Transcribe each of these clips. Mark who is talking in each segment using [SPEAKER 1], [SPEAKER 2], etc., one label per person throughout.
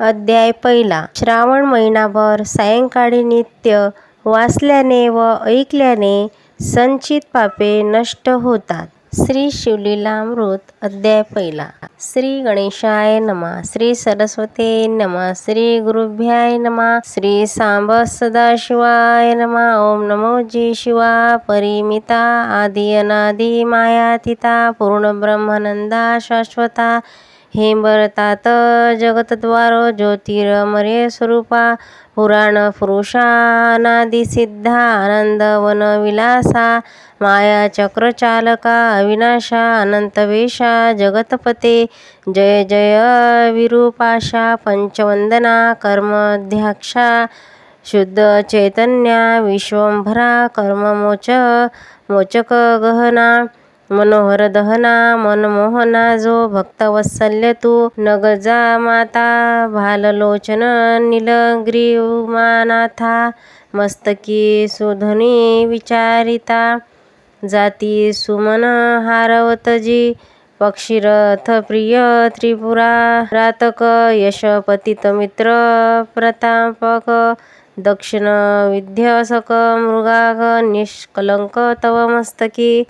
[SPEAKER 1] अध्याय पहिला. श्रावण महिनाभर सायंकाळी नित्य वाचल्याने व ऐकल्याने संचित पापे नष्ट होतात. श्री शिवलीलामृत अध्याय पहिला. श्री गणेशाय नमा. श्री सरस्वते नमा. श्री गुरुभ्याय नमा. श्री सांब सदाशिवाय नमा. ओम नमो जी शिवा. परिमिता आदि अनादि मायातिता पूर्ण ब्रह्मानंदा शाश्वता हेंबरतात जगतद्वारो ज्योतिर्मय स्वरूपा पुराण पुरुषानादि सिद्धा आनंद वन विलासा माया चक्रचालका अविनाशा अनंतवेशा जगतपते जय जय विरूपाशा पंचवंदना कर्मध्याक्षा शुद्ध चैतन्या विश्वंभरा कर्ममोच मोचक गहना मनोहर दहना मनमोहना जो भक्तवत्सल्य तू नगजा माता भाललोचन नीलग्रीवमानाथा मस्तकी सुधनी विचारिता जाती सुमन हारवतजी पक्षीरथ प्रिय त्रिपुरा रातक यश मित्र प्रतापक दक्षिण विध्यसक मृगाग निष्कलंक तव मस्तकी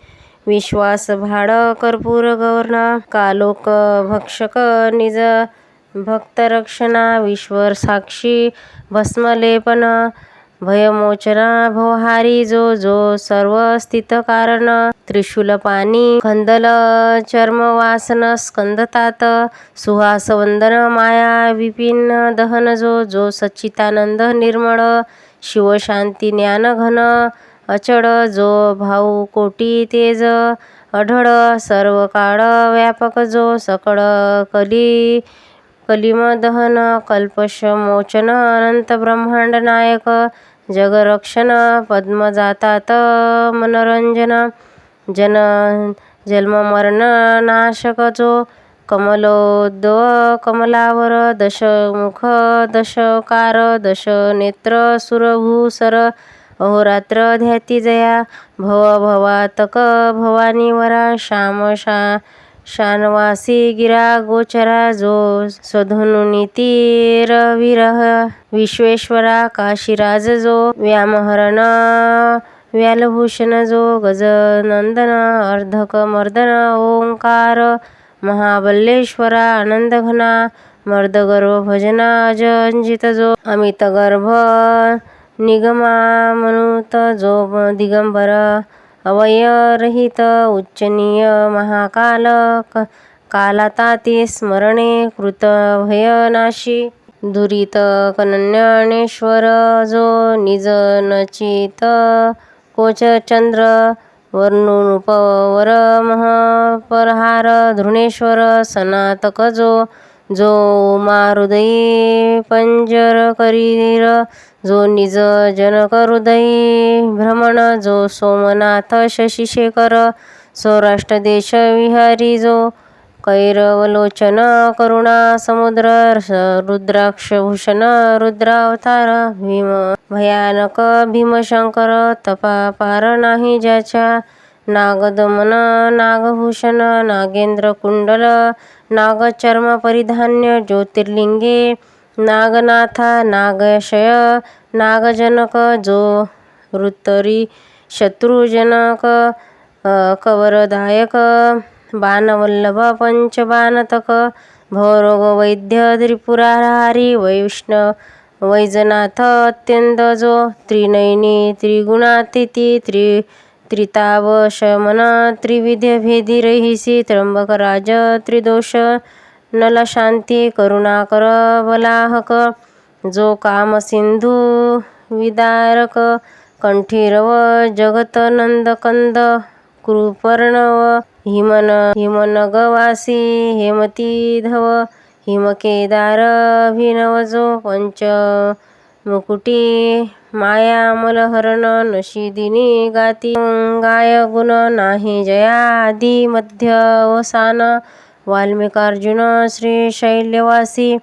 [SPEAKER 1] विश्वास भाड कर्पूर गौर्ण कालोक भक्षक निज भक्तरक्षणा विश्वर साक्षी भस्मलेपन भयमोचना भोहारी जो जो सर्व स्थित कारण त्रिशूल पाणी खंदल चर्मवासन स्कंदतात सुहास वंदन माया विपिन दहन जो जो सच्चितानंद निर्मळ शिवशांती ज्ञान घन अचळ जो भाऊ कोटी तेज अढळ सर्व काळ व्यापक जो सकळ कली कलिमदहन कल्पशमोचन अनंत ब्रह्मांड नायक जगरक्षण पद्मजातात मनोरंजन जन जन्ममरण नाशक जो कमलोद कमलावर दशमुख दशकार दश नेत्र सुरभूसर अहोरात्र ध्याती जया भव भवानी भवानीवरा श्याम शा शानवासी गिरा गोचरा जो स्वधनुनीतीरविरह विश्वेश्वरा काशीराज जो व्यामहरण व्यालभूषण जो गजनंदन अर्धक मर्दन ओंकार महाबल्लेश्वरा आनंदघना मर्दगर्भ भजना अजंजित जो अमित गर्भ निगमामनुत जो दिगंबर अवयरहित उच्चनीय महाकाल कालाताती स्मरणे कृत भयनाशी दुरित कनन्यानेश्वर जो निजनचित कोचचंद्र वर्णुनुपवर महपरहार धृणेश्वर सनातक जो जो उमाहृदयी पंजर करीर जो निज जनक हृदयी भ्रमण जो सोमनाथ शशिशेखर सौराष्ट्र देश विहारी जो कैरवलोचन करुणा समुद्र रुद्राक्षभूषण रुद्रावतार भीम भयानक भीमशंकर तपापार नाही ज्याच्या नागदमन नागभूषण नागेंद्र कुंडल नागचर्म परिधान्य ज्योतिर्लिंगे नागनाथा नागशय नागजनक जो वृत्तरी शत्रुजनक कवरदायक बाणवल्लभ पंचबाणतक भवरोग वैद्य त्रिपुरारहारी वैष्णव वैजनाथ अत्यंत जो त्रिनयनी त्रिगुणातिथी त्रि त्रितावशमना त्रिविध्य भेदी रहिसी त्र्यंबक राज त्रिदोष नलशांती करुणाकर बलाहक जो काम सिंधू विदारक कंठीरव जगतनंदकंद कृपर्णव हिमन हिमनगवासी हेमतीधव हिमकेदार अभिनव जो माया मलहरण मायामलहरण नशिदिनी गाती. गाय गुण नाही जया मध्य अवसान. वाल्मिकार्जुन श्री शैल्यवासी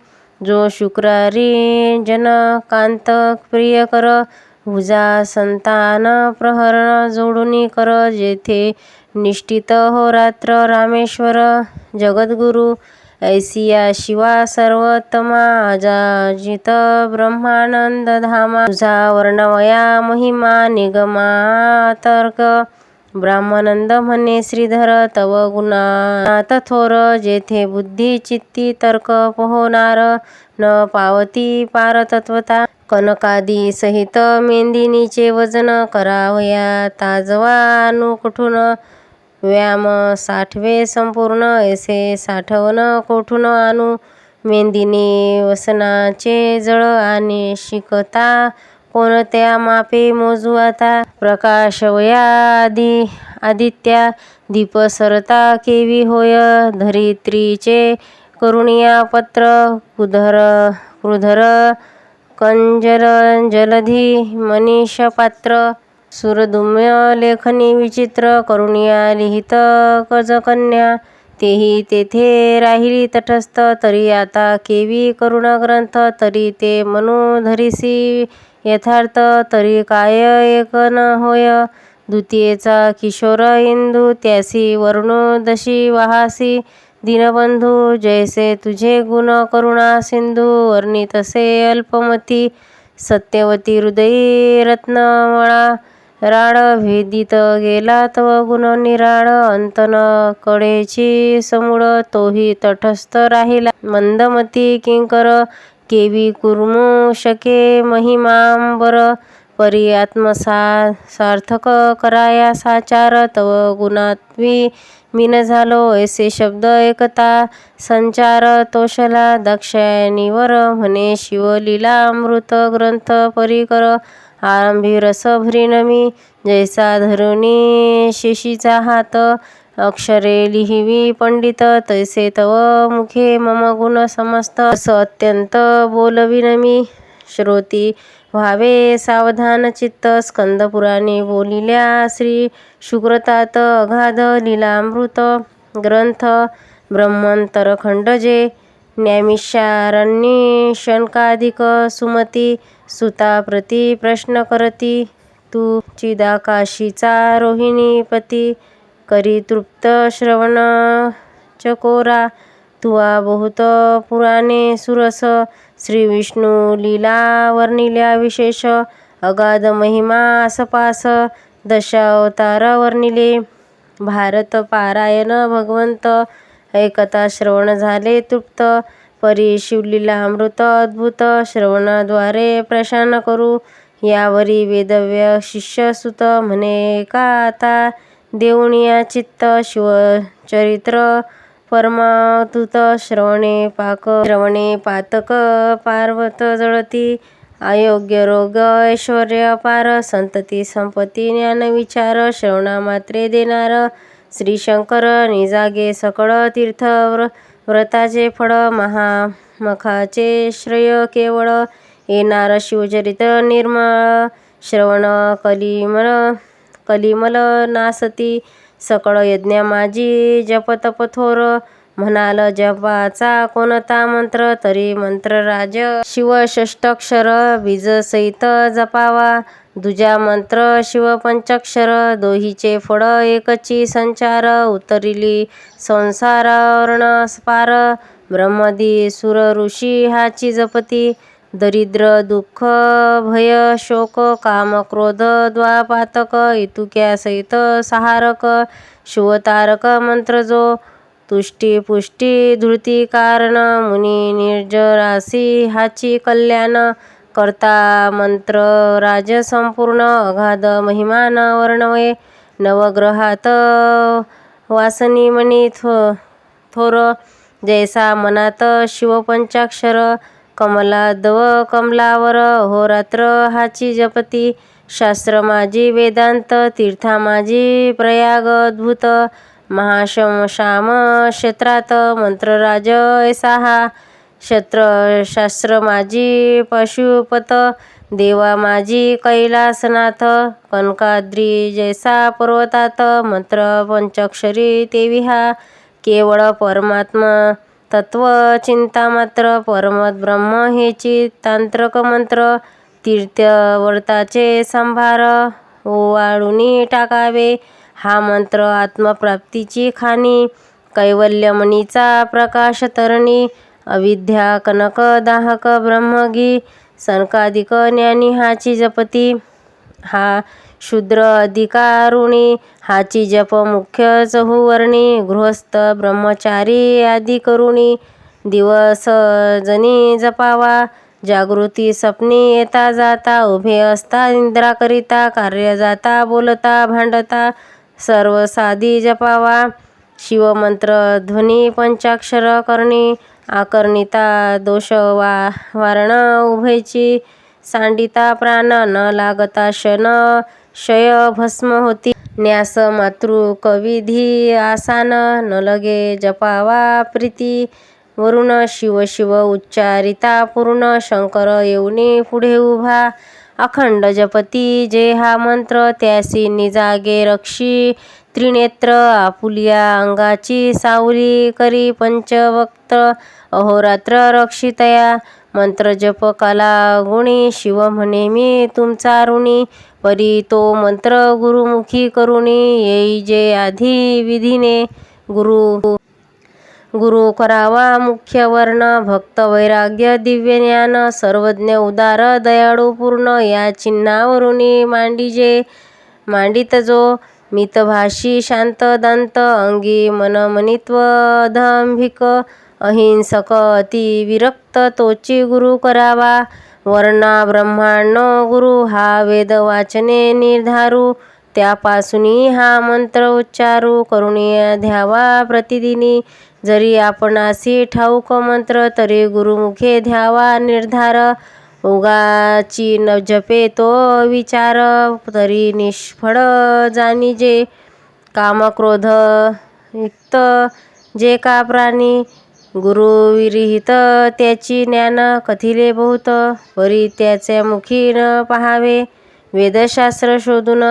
[SPEAKER 1] जो शुक्रारी जनकांत प्रियकर भुजा संतान प्रहरण जोडुनी कर जेथे निष्ठित होरात्र रामेश्वर जगद्गुरु. ऐसिया शिवा सर्वोत्तमा अजाजित ब्रह्मानंद धामा तुझा वर्णवया महिमा निगमातर्क ब्राह्मानंद म्हणे श्रीधर तव गुणात थोर जेथे बुद्धी चित्ती तर्क पोहोणार न पावती पार तत्वता कनकादी सहित मेंदिनीचे वजन करावया ताजवा कुठून व्यायाम साठवे संपूर्ण ऐसे साठवण कोठून आणू? मेंदीने वसनाचे जळ आणि शिकता कोणत्या मापे मोजू आता? प्रकाशवया आदि आदित्या दीप सरता केवी होय? धरित्रीचे करुणिया पत्र कुधर क्रुधर कंजर जलधी मनीष पात्र सुरदुम्य लेखनी विचित्र करुणिया लिहित कजकन्या तेही तेथे राहिली तटस्थ तरी आता केवी करुणा ग्रंथ तरी ते म्हणू धरिसी यथार्थ तरी काय एक न होय. द्वितीयेचा किशोर इंदू त्यासी वरुणोदशी वाहासी वहासी. दीनबंधू जैसे तुझे गुण करुणा सिंधू वर्णितसे अल्पमती. सत्यवती हृदयी रत्नमळा. राळ भेदित गेला तव गुण निराळ अंतन कडेची समूळ तोही तटस्थ राहिला. मंदमती किंकर केवी कुर्मू शके महिमांबर परी आत्मसा सार्थक कराया साचार तव गुणात्वी मीन झालो ऐसे शब्द एकता संचार तोषला दाक्षायणीवर म्हणे शिवलीला अमृत ग्रंथ परिकर आरंभी रस जैसा धरुणी शिशीचा हात अक्षरे लिहिवी पंडित तैसे तव मुखे मम गुण समस्त। अस अत्यंत बोलविन मी श्रोती व्हावे सावधान चित्त स्कंदपुराणे बोलिल्या श्री शुक्रतात अगाध लीलामृत ग्रंथ ब्रह्मंतर जे न्यामिषारण्ये शंकाधिक सुमती सुता प्रती प्रश्न करती तू चिदाकाशीचा रोहिणी पती करी तृप्त श्रवण चकोरा तुवा बहुत पुराणे सुरस श्री विष्णू लीला वर्णिल्या विशेष अगाध महिमा आसपास दशावतार वर्णिले भारत पारायण भगवंत ऐकता श्रवण झाले तृप्त परी शिवलीला अमृत अद्भुत श्रवणाद्वारे प्रशान करू. यावरी वेदव्य शिष्य सुत म्हणे का आता देवणीया चित्त शिवचरित्र परमातुत श्रवणे पाक श्रवणे पातक पार्वत जळती. अयोग्य रोग ऐश्वर अपार संतती संपत्ती ज्ञान विचार श्रवणामात्रे देणार. श्री शंकर निजागे सकळ तीर्थ व्रताचे फळ महामखाचे श्रेय केवळ येणार शिवचरित निर्मळ. श्रवण कलिमल कलिमल नासती सकळ यज्ञ माझी जपतप थोर. म्हणाल जपाचा कोणता मंत्र तरी मंत्रराज शिवषष्टक्षर बीजसहित जपावा. दुजा मंत्र शिवपंचाक्षर दोहीचे फळ एकची संचार उतरिली संसार पार ब्रह्मदी सुर ऋषी हाची जपती दरिद्र दुःख भय शोक काम क्रोध द्वापातक इतुक्यासहित सहारक शिवतारक मंत्र जो तुष्टी पुष्टी धृती कारण मुनी निर्जरासी हाची कल्याण करता मंत्र राज संपूर्ण अगाध महिमान वर्णवे नवग्रहात वासनी मणी थो थोर जैसा मनात शिवपंचाक्षर कमलादव कमलावर होरात्र हाची जपती शास्त्र माझी वेदांत तीर्था माझी प्रयाग अद्भुत महाशमशाम क्षेत्रात मंत्रराज ऐसा हा शास्त्र माझी पशुपत देवा माझी कैलासनाथ कनकाद्री जैसा पर्वतात मंत्र पंचाक्षरी तेवी हा केवळ परमात्मा तत्व चिंता मात्र परमत ब्रह्म हे तांत्रक मंत्र तीर्थव्रताचे संभार ओवाळूनी टाकावे हा मंत्र आत्मप्राप्तीची खाणी कैवल्यमणीचा प्रकाश तरणी अविद्या कनक दाहक ब्रह्मगी सनकादिक ज्ञानी हाची जपती. हा शूद्र अधिकारुणी हाची जप मुख्य चहुवर्णी गृहस्थ ब्रह्मचारी आदी करुणी. दिवस जनी जपावा जागृती सपनी येता जाता उभे असता निद्राकरिता कार्य जाता बोलता भांडता सर्व साधी जपावा. शिवमंत्र ध्वनी पंचाक्षर करणी आकर्णिता दोष वा वारण उभयची सांडिता प्राण न लागता शन शय भस्म होती. न्यास मातृ कविधी आसान न लगे जपावा प्रीती वरुण शिव शिव उच्चारिता पूर्ण शंकर येऊनी पुढे उभा. अखंड जपती जे हा मंत्र त्यासी निजागे रक्षी. त्रिनेत्र आपुलिया अंगाची सावली करी पंचवक्त अहोरात्र रक्षितया मंत्र जप कला गुणी शिव म्हणे मी तुमचा ऋणी परी तो मंत्र गुरुमुखी करुणी येई जे आधी विधीने गुरु गुरु करावा मुख्य वर्ण भक्त वैराग्य दिव्य ज्ञान सर्वज्ञ उदार दयाळू पूर्ण या चिन्हावरुनी मांडीजे मांडित जो मितभाषी शांत दांत अंगी मनमनित्व अधंभिक अहिंसक अति विरक्त तोची गुरु करावा. वर्णा ब्रह्मांनो गुरु हा वेद वाचने निर्धारू. त्यापासूनी हा मंत्र उच्चारू. करुणीय ध्यावा प्रतिदिनी. जरी आपणासी ठाऊक मंत्र तरी गुरुमुखे ध्यावा निर्धार. उगाची न जपे तो विचार तरी निष्फळ जाणीजे कामक्रोध युक्त जे का प्राणी गुरु विरहित त्याची ज्ञान कथिले बहुत परी त्याच्या मुखी न पहावे. वेदशास्त्र शोधून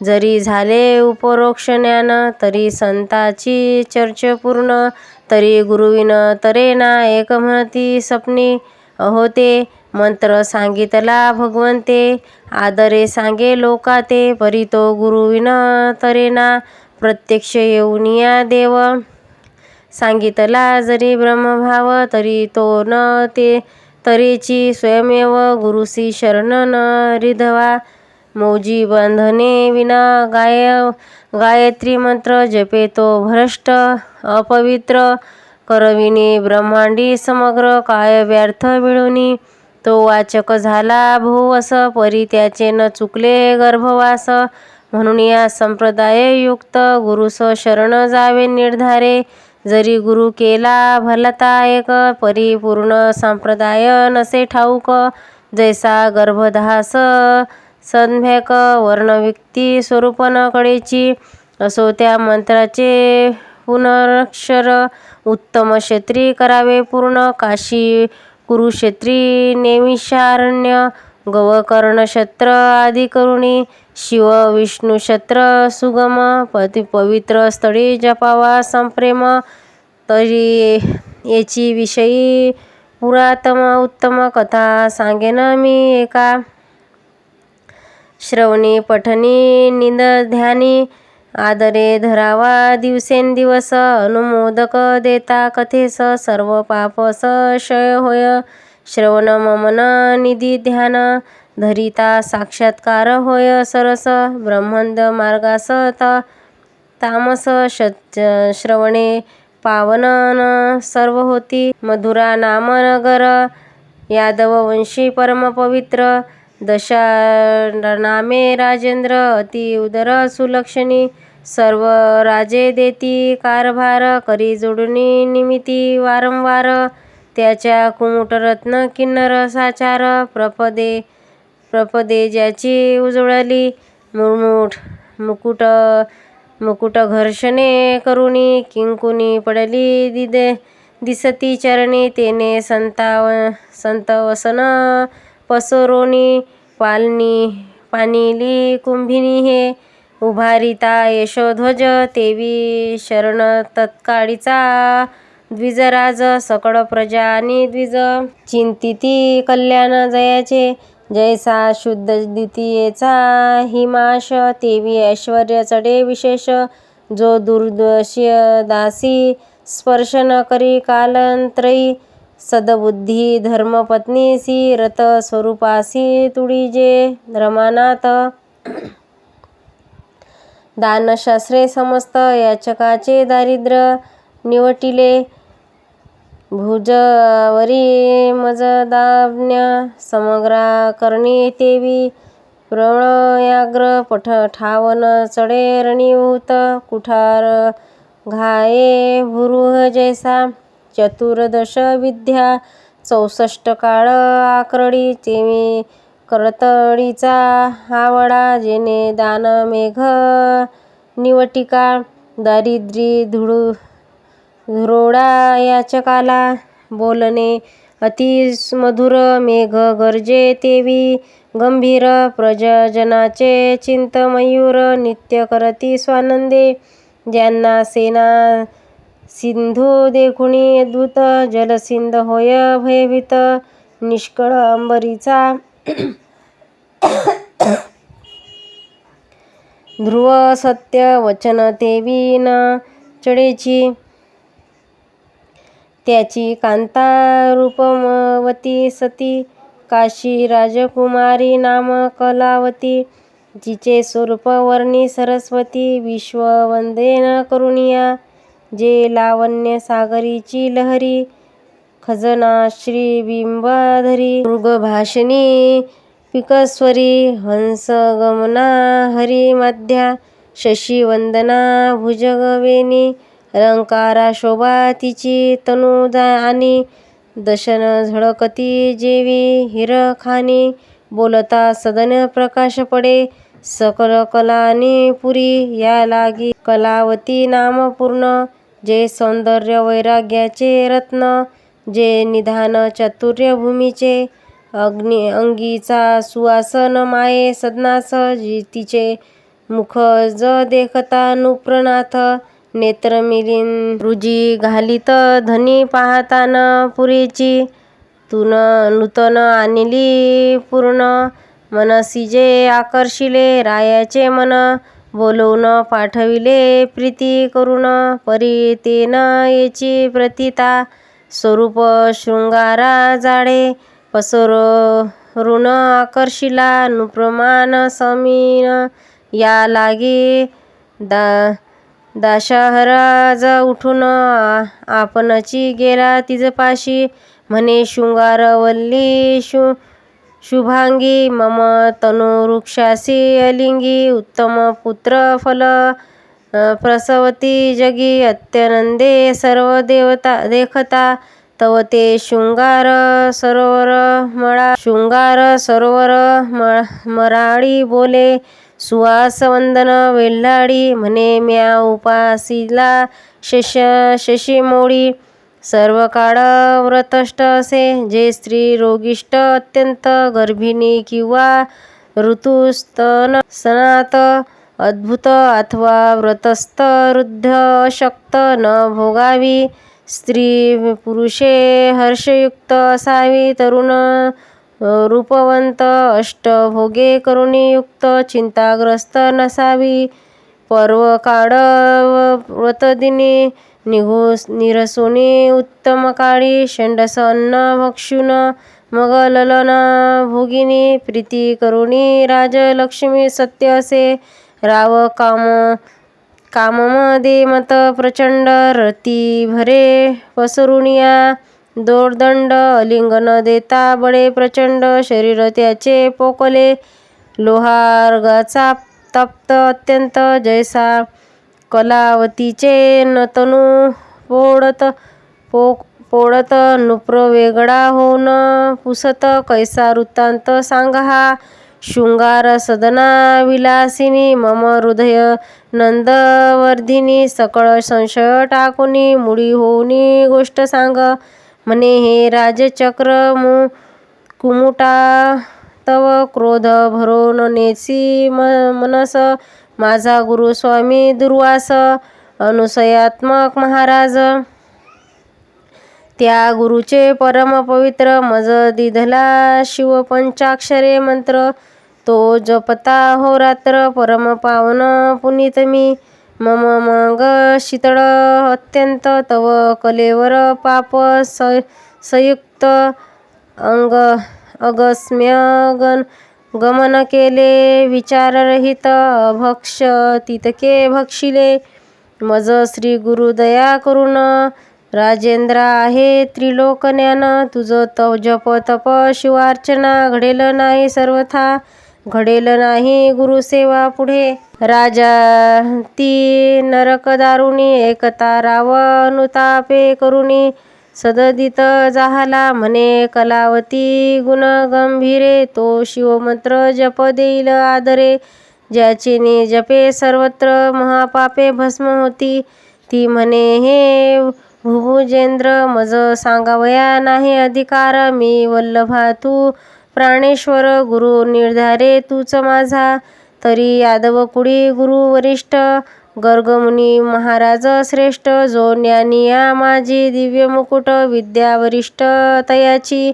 [SPEAKER 1] जरी झाले उपरोक्ष ज्ञान तरी संताची चर्च पूर्ण तरी गुरुविन तरेना एक म्हणती सपनी अहो ते मंत्र सांगितला भगवंते आदरे सांगे लोका ते परी तो गुरुविन तरेना प्रत्यक्ष येऊन या देव. सांगितला जरी ब्रह्मभाव तरी तो न ते तरेची स्वयमेव गुरुसी शरण न रिधवा. मौजी बंधने विना गाय गायत्री मंत्र जपे तो भ्रष्ट अपवित्र. करविणे ब्रह्मांडी समग्र काय व्यर्थ मिळवणी तो वाचक झाला भोवस परी त्याचे न चुकले गर्भवास. म्हणून या संप्रदाययुक्त गुरुस शरण जावे निर्धारे. जरी गुरु केला भलता एक परिपूर्ण संप्रदाय नसे ठाऊक. जैसा गर्भदास संध्याक वर्णव्यक्ती स्वरूपन कळेची असो त्या मंत्राचे पुनरक्षर. उत्तम क्षेत्री करावे पूर्ण काशी कुरुक्षेत्री नेमिषारण्य गवकर्णक्षत्र आदी करुणी शिव विष्णुक्षत्र सुगम पति पवित्र स्थळी जपावा संप्रेम. तरी याची विषयी पुरातम उत्तम कथा सांगेन मी एका. श्रवणी पठनी निंद ध्यानी आदरे धरावा दिवसेंदिवस अनुमोदक देता कथेस सर्व पापस क्षय होय. श्रवण ममन निधी ध्यान धरिता साक्षात्कार होय सरस. ब्रह्मंद मार्गास तामस श्रवणे पावन सर्व होती. मधुरा नामनगर यादववंशी परमपवित्र दशानामे राजेंद्र अति उदर सुलक्षणी सर्व राजे देती कारभार करी जोडणी निमिती वारंवार त्याच्या कुमुटरत्न किन्नर साचार प्रपदे प्रपदे ज्याची उजळली मुरमुठ मुकुट मुकुट घर्षणे करुणी किंकुनी पडली दिदे दिसती चरणी तेने संताव संतवसन पसरोनी पालनी पाणिली कुंभिनी हे उभारिता यशोध्वज तेवी शरण तत्काळीचा द्विजराज सकळ प्रजा आणि द्विज. चिंतिती कल्याण जयाचे जैसा शुद्ध द्वितीयेचा हिमाश. तेवी ऐश्वर्य चढे विशेष जो दुर्दशी दासी स्पर्श न करी कालंत्रयी सदबुद्धी धर्मपत्नीसी रत स्वरूपासी तुळीजे रमानाथ। दानशास्त्रे समस्त याचकाचे दारिद्र्य निवटिले। भुजवरी मजदान्य समग्रा करणी तेवी। प्रणयाग्र पठ ठावन चढे रणीभूत कुठार घाये भुरुह जैसा चतुर्दश विद्या चौसष्ट काळ आकरडी तेवी करतडीचा आवडा जेणे दान मेघ निवटिका दारिद्री धुळू धुरोडा याचकाला बोलणे अति मधुर मेघ गरजे तेवी गंभीर प्रजजनाचे चिंत मयूर नित्य करती स्वानंदे ज्यांना सेना सिंधू देखुणी अद्भुत जलसिंध होय भयभीत निष्कळ अंबरीचा. ध्रुव सत्य वचन देवी न चढेची. त्याची कांता रूपमवती सती. काशी राजकुमारी नाम कलावती. जिचे स्वरूप वर्णी सरस्वती. विश्ववंदेन करुणिया जे लावण्य सागरीची लहरी खजना श्री बिंबाधरी मृगभाषिणी पिकस्वरी हंसगमना हरिमध्या शशीवंदना भुजगवेणी अलंकारा शोभा तिची तनुजा आणि दशन झळकती जेवी हिरखानी बोलता सदन प्रकाश पडे सकल कलानी पुरी या लागी कलावती नाम पूर्ण जे सौंदर्य वैराग्याचे रत्न जे निधान चातुर्य भूमीचे अग्नि अंगीचा सुवासन माये सदनास तिचे मुख ज देखता नुप्रनाथ नेत्र मिलिन रुजी घालित धनी पाहतान पुरीची तुन नूतन आणली पूर्ण मनसी जे आकर्षिले रायाचे मन बोलवून पाठविले प्रीती करून परी तेन येची प्रतिता स्वरूप शृंगारा जाडे पसरून आकर्षिला नुप्रमाण समीन या लागी दा दाशहराज उठून आपणची गेला तिजपाशी म्हणे शृंगारवल्ली शु शुभांगी मम तनुवृक्षासी अलिंगी उत्तम पुत्र फल प्रसवती जगी अत्यनंदे सर्व देवता देखता तव ते शृंगार सरोवर मळा शृंगार सरोवर मराळी बोले सुवास वंदन वेल्हाडी म्हणे म्या उपासीला शश शशीमोळी सर्व काळ व्रतष्ट असे जे स्त्री रोगिष्ट अत्यंत गर्भिणी किंवा ऋतुस्तन सनात अद्भुत अथवा व्रतस्थ वृद्ध अशक्त न भोगावी स्त्री पुरुषे हर्षयुक्त असावी तरुण रूपवंत अष्टभोगे करुणीयुक्त चिंताग्रस्त नसावी पर्व काळ व्रतदिनी निघोस निरसोनी उत्तम काळी षंडस अन्न भक्षुन मग ललन भोगिनी प्रीती करुणी राजलक्ष्मी सत्य असे राव काम काममध्ये मत प्रचंड रती भरे पसरुनिया दोरदंड अलिंगन देता बळे प्रचंड शरीर त्याचे पोकले लोहार्गाचा तप्त अत्यंत जैसा कलावतीचे नतनू पोळत पो पोळत नुप्र वेगळा होऊन पुसत कैसा वृत्तांत सांगा शृंगार सदना विलासिनी मम हृदय नंदवर्धिनी सकळ संशय टाकुनी मुळी होऊनी गोष्ट सांग. म्हणे हे राजचक्र मु कुमुटा तव क्रोध भरून नेसी म मनस माझा गुरु स्वामी दुर्वास अनुसयात्मक महाराज. त्या गुरुचे परम पवित्र मज दिधला शिवपंचाक्षरे मंत्र. तो जपता हो रात्र परम पावन पुनीत मी. मम मग शीतळ अत्यंत तव कलेवर पाप स संयुक्त. अंग अगस्म्य गण गमन केले विचाररहित भक्ष तितके भक्षिले. मज श्री गुरु दया करून राजेंद्र आहे त्रिलोक ज्ञान तुझ तव जप तप शिवार्चना घडेल नाही सर्वथा घडेल नाही गुरुसेवा पुढे. राजा ती नरक दारुणी एकता राव अनुतापे करुणी. सददित जाहला म्हणे कलावती गुण गंभीरे तो शिवमंत्र जप देईल आदरे. ज्याची जपे सर्वत्र महापापे भस्म होती. ती म्हणे हे भुभुजेंद्र मज सांगावया नाही अधिकार. मी वल्लभा तू प्राणेश्वर गुरु निर्धारे तूच माझा. तरी यादव कुडी गुरु वरिष्ठ. गर्गमुनी महाराज श्रेष्ठ जो ज्ञानिया माझी दिव्य मुकुट विद्या वरिष्ठ तयाची.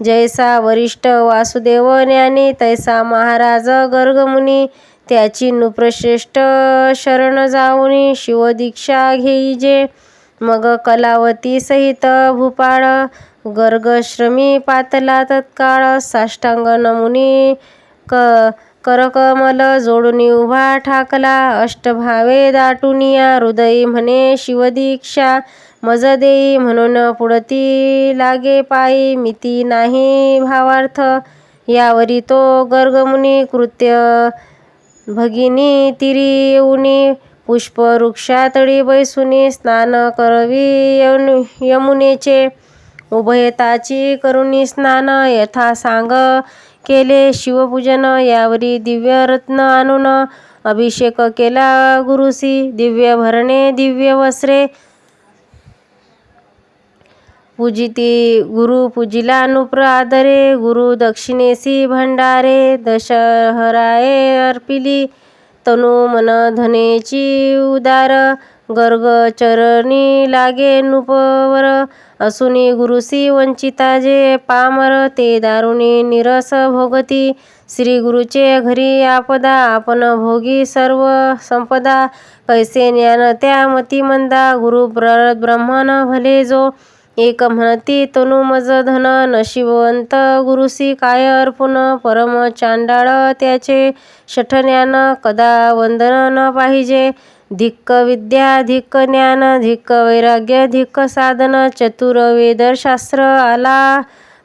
[SPEAKER 1] जैसा वरिष्ठ वासुदेव ज्ञानी तैसा महाराज गर्गमुनी. त्याची नुप्रश्रेष्ठ शरण जाऊनी शिवदीक्षा घेईजे मग कलावती सहित भूपाळ गर्गश्रमी पातला तत्काळ साष्टांग नमुनी क करकमल जोडुनी उभा ठाकला अष्टभावे दाटुनिया हृदयी म्हणे शिवदीक्षा मज देई म्हणून पुढती लागे पायी मिती नाही भावार्थ यावरी तो गर्गमुनी कृत्य भगिनी तिरी येऊनी पुष्पवृक्षातळी बैसुनी स्नान करवी यमुनेचे उभयताची करुणी स्नान यथा सांग केले. शिवपूजन यावरी दिव्य रत्न आणून अभिषेक केला गुरुसी. दिव्य भरणे दिव्य वस्त्रे. पूजिती गुरु पूजिला अनुप्र आदरे. गुरु दक्षिणेसी भंडारे. दशहराये अर्पिली. तनु मन धनेची उदार. गर्ग चरणी लागे नुपवर. असुनी गुरुसी वंचिता जे पामर ते दारुणी निरस भोगती. श्री गुरुचे घरी आपदा आपण भोगी सर्व संपदा. कैसे ज्ञान त्या मतिमंदा गुरु ब्रह्मन भले जो. एक म्हणती तनु मज धन नशिबवंत गुरुसी काय अर्पुन परम चांडाळ त्याचे. शठज्ञान कदा वंदन न पाहिजे. धिक्क विद्या धिक्क ज्ञान धिक्क वैराग्य धिक्क साधन चतुर वेदशास्त्र आला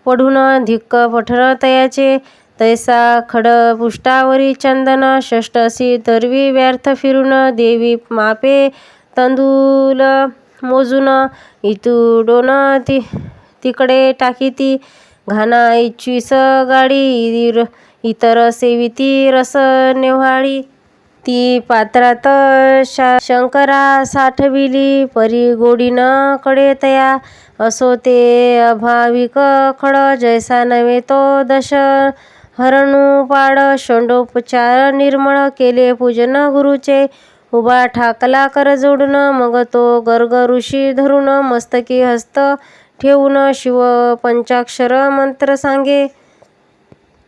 [SPEAKER 1] पढून धिक्क पठन तयाचे तैसा खड पुष्टावरी चंदन षष्टसी तरवी व्यर्थ फिरून देवी मापे तंदूल मोजून इतुडोन ती तिकडे टाकीती घाना इच्छिस गाडी इतर सेविती रस नेव्हाळी. ती पात्रात शा शंकरा साठविली परी गोडीन कडे तया. असो ते अभाविक खड जैसा नव्हे तो दश. हरणू पाड षोडोपचार निर्मळ केले पूजन गुरुचे. उभा ठाकला कर जोडून मग तो गर्ग ऋषी धरून मस्तकी हस्त ठेवून शिव पंचाक्षर मंत्र सांगे.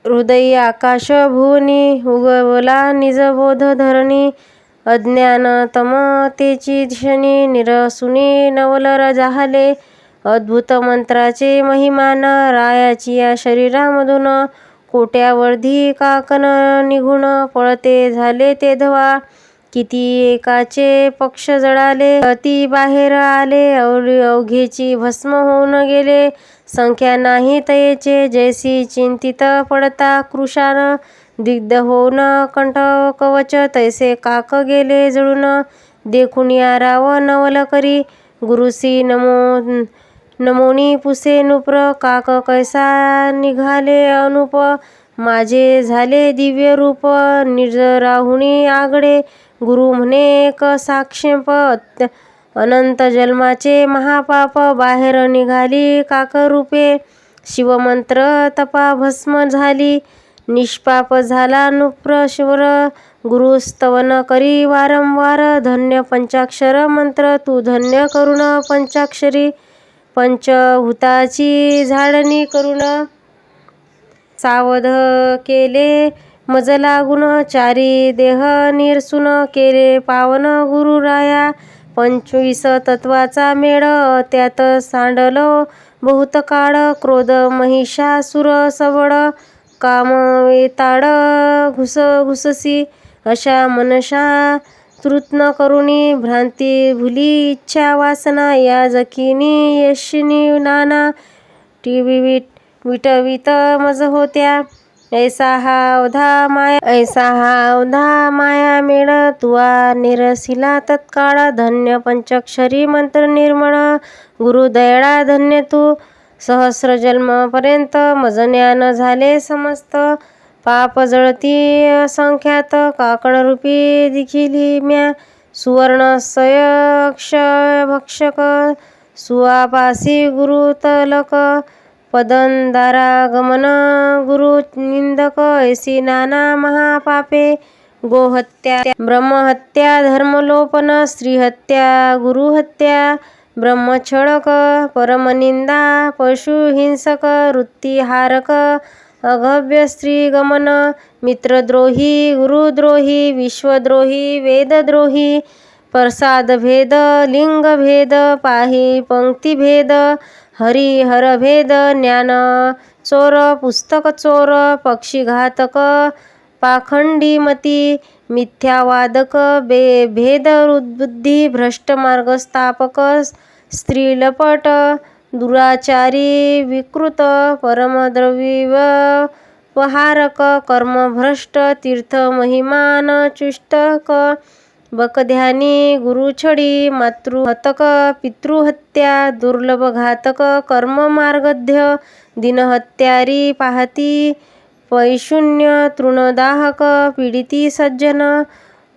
[SPEAKER 1] हृदयी आकाशभुवनी उगवला निजबोध धरणी अज्ञान तमतेची क्षणी निरसुनी नवलर जाहले अद्भुत मंत्राचे महिमान रायाची या शरीरामधून कोट्यावर्धी काकन निघून पळते झाले ते धवा. किती एकाचे पक्ष जळाले अति बाहेर आले अवघेची भस्म होऊन गेले. संख्या नाही तयेचे. जैसी चिंतित पडता कृषान दिग्ध होऊन कंठ कवच तैसे काक गेले जळून. देखून राव नवल करी. गुरुसी नमो नमोनी पुसे नुप्र. काक कैसा निघाले अनुप. माझे झाले दिव्य रूप. निर्जराहुणी आगडे. गुरु म्हणे एक साक्षेप अनंत जन्माचे महापाप बाहेर निघाली काकरूपे शिवमंत्र तपा भस्म झाली. निष्पाप झाला नुप्रश्वर गुरुस्तवन करी वारंवार. धन्य पंचाक्षर मंत्र तू धन्य करुण पंचाक्षरी. पंचभूताची झाडणी करुण सावध केले मज लागून चारी देह निरसून केले पावन गुरुराया. पंचवीस तत्वाचा मेळ त्यात सांडलो बहुत काळ क्रोध महिषासुर सबळ काम वेताळ घुस घुससी अशा मनशा तृत्न करुणी भ्रांती भुली इच्छा वासना या जखिनी यशिनी नाना टिविविट विटवित मज होत्या. ऐसा हावधा माया ऐसा हावधा माया मेळ तुवा निरसिला तत्काळ धन्य पंचाक्षरी मंत्र निर्मळ गुरुदयळा धन्य तू सहस्र जन्मपर्यंत मज ज्ञान झाले समस्त पाप जळती असंख्यात काकडरूपी दिखिली म्या सुवर्ण भक्षक सुवापासी गुरुतलक पदंदारागमन गुरु निंदक ऐसी नाना महापापे गोहत्या ब्रह्महत्या धर्मलोपन स्त्रीहत्या गुरुहत्या ब्रह्मछळक परमनिंदा पशुहिंसक वृत्तिहारक अगभ्य स्त्रीगमन मित्रद्रोही गुरुद्रोही विश्वद्रोही वेदद्रोही प्रसादभेद लिंगभेद पाही पंक्तिभेद हरिहरभेद ज्ञान चोर पुस्तक चोर पक्षीघातक पाखंडीमती मिथ्यावादक बे भेद हृद्बुद्धी भ्रष्ट मार्गस्थापक स्त्रीलपट दुराचारी विकृत परमद्रविव पहारक कर्मभ्रष्ट तीर्थमहिमान चुष्टक बकध्यानी गुरुछडी मातृहतक पितृहत्या दुर्लभ घातक कर्ममार्गध्य दिनहत्यारी पाहती पैशून्य तृणदाहक पीडिती सज्जन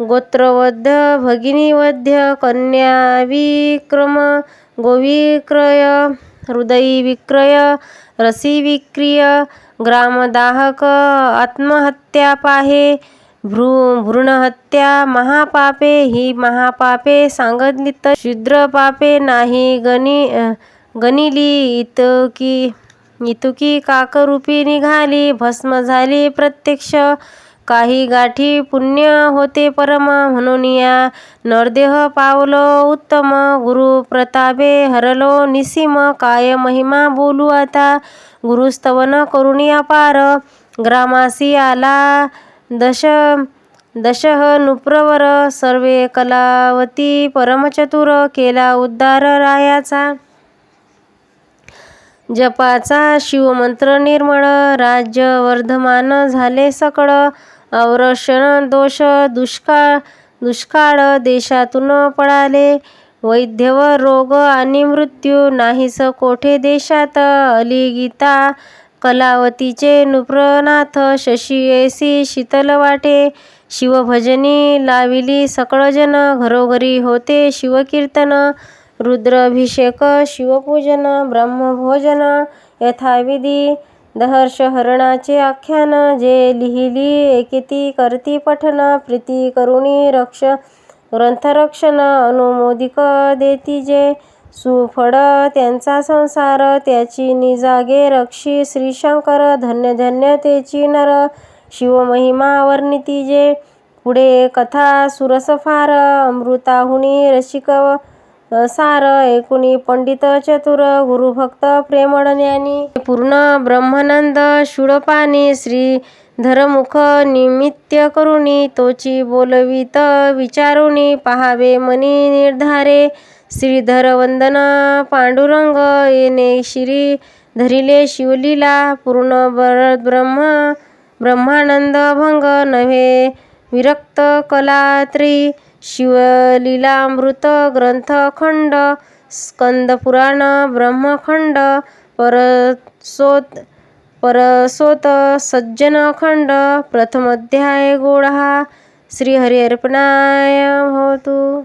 [SPEAKER 1] गोत्रवध्य भगिनीवध्य कन्याविक्रम गोविक्रय हृदयविक्रय रसीविक्रिय ग्रामदाहक आत्महत्या पाहे भ्रू भ्रूणहत्या महापापे ही महापापे सांगितलीत शूद्र पापे नाही. गणी गणिली इतकी इतुकी काकरूपी निघाली. भस्म झाली प्रत्यक्ष. काही गाठी पुण्य होते परम. म्हणून या नरदेह पावलो उत्तम. गुरु प्रतापे हरलो निसीम. काय महिमा बोलू आता. गुरुस्तवन करुणी अपार ग्रामासी आला दश दशह नुप्रवर सर्वे कलावती परमचतुर केला उद्धार रायाचा. जपाचा शिवमंत्र निर्मळ राज्य वर्धमान झाले सकळ अवरक्षण दोष दुष्काळ दुष्काळ देशातून पळाले. वैद्यव रोग आणि मृत्यू नाहीस कोठे देशात अली गीता कलावतीचे नृपनाथ शशी ऐसी शीतल वाटे शिवभजनी लाविली सकळजन घरोघरी होते शिवकीर्तन रुद्राभिषेक शिवपूजन ब्रह्मभोजन यथाविधी दहर्षहरणाचे आख्यान जे लिहिली एकेती करती पठन प्रीती करुणी रक्ष ग्रंथरक्षण अनुमोदिक देती जे सुफळ त्यांचा संसार त्याची निजागे रक्षी श्रीशंकर धन्य धन्य तेची नर शिवमहिमा वर्णिती जे पुढे कथा सुरस फार अमृताहुनी रसिक सार एकुणी पंडित चतुर गुरुभक्त प्रेमळ ज्ञानी पूर्ण ब्रह्मानंद शूळपाणी श्री धरमुख निमित्य करुणी तोची बोलवीत विचारुणी पहावे मनी निर्धारे. श्रीधर वंदना पांडुरंग येणे श्री धरिले शिवलीला पूर्ण ब्रह्म ब्रह्मानंद भंग नव्हे. विरक्त कलात्री शिवलीलामृत ग्रंथखंड स्कंदपुराण ब्रह्मखंड परसोत परसोत सज्जन अखंड प्रथमोध्याय श्री हरी अर्पणाय भवतु।